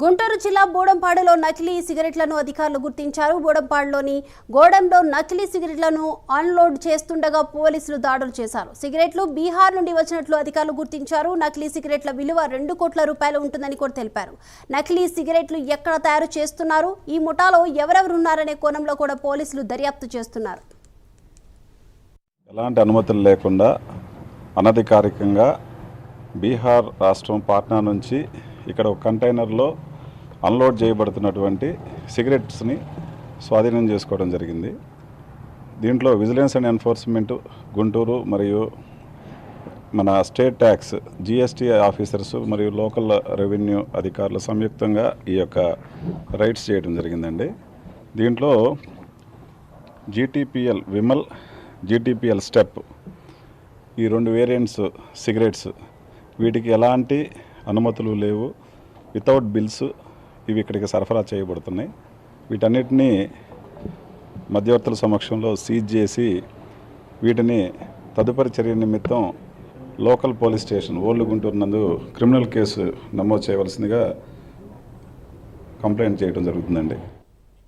గుంటూరు జిల్లా బోడంపాడులో నకిలీ సిగరెట్లను అధికారులు గుర్తించారు. బోడంపాడులోని గోడంలో నకిలీ సిగరెట్లను అన్లోడ్ చేస్తుండగా పోలీసులు దాడులు చేశారు. సిగరెట్లు బీహార్ నుండి వచ్చినట్లు అధికారులు గుర్తించారు. నకిలీ సిగరెట్ల విలువ రెండు కోట్ల రూపాయలు ఉంటుందని కూడా తెలిపారు. నకిలీ సిగరెట్లు ఎక్కడ తయారు చేస్తున్నారు? ఈ ముఠాలో ఎవరెవరు ఉన్నారనే కోణంలో కూడా పోలీసులు దర్యాప్తు చేస్తున్నారు. ఎలాంటి అనుమతులు లేకుండా అనధికారికంగా బీహార్ రాష్ట్రం పాట్నా నుంచి ఇక్కడ ఒక కంటైనర్లో అన్లోడ్ చేయబడుతున్నటువంటి సిగరెట్స్ని స్వాధీనం చేసుకోవడం జరిగింది. దీంట్లో విజిలెన్స్ అండ్ ఎన్ఫోర్స్మెంట్ గుంటూరు మరియు మన స్టేట్ ట్యాక్స్ జిఎస్టీ ఆఫీసర్స్ మరియు లోకల్ రెవెన్యూ అధికారులు సంయుక్తంగా ఈ యొక్క రైడ్స్ చేయడం జరిగిందండి. దీంట్లో జీటీపీఎల్ విమల్ జీటీపీఎల్ స్టెప్ ఈ రెండు వేరియంట్స్ సిగరెట్స్ వీటికి ఎలాంటి అనుమతులు లేవు. వితౌట్ బిల్స్ ఇవి ఇక్కడికి సరఫరా చేయబడుతున్నాయి. వీటన్నిటినీ మధ్యవర్తుల సమక్షంలో సీజ్ చేసి వీటిని తదుపరి చర్య నిమిత్తం local police station old Guntur నందు క్రిమినల్ కేసు నమోదు చేయవలసిందిగా కంప్లైంట్ చేయడం జరుగుతుందండి.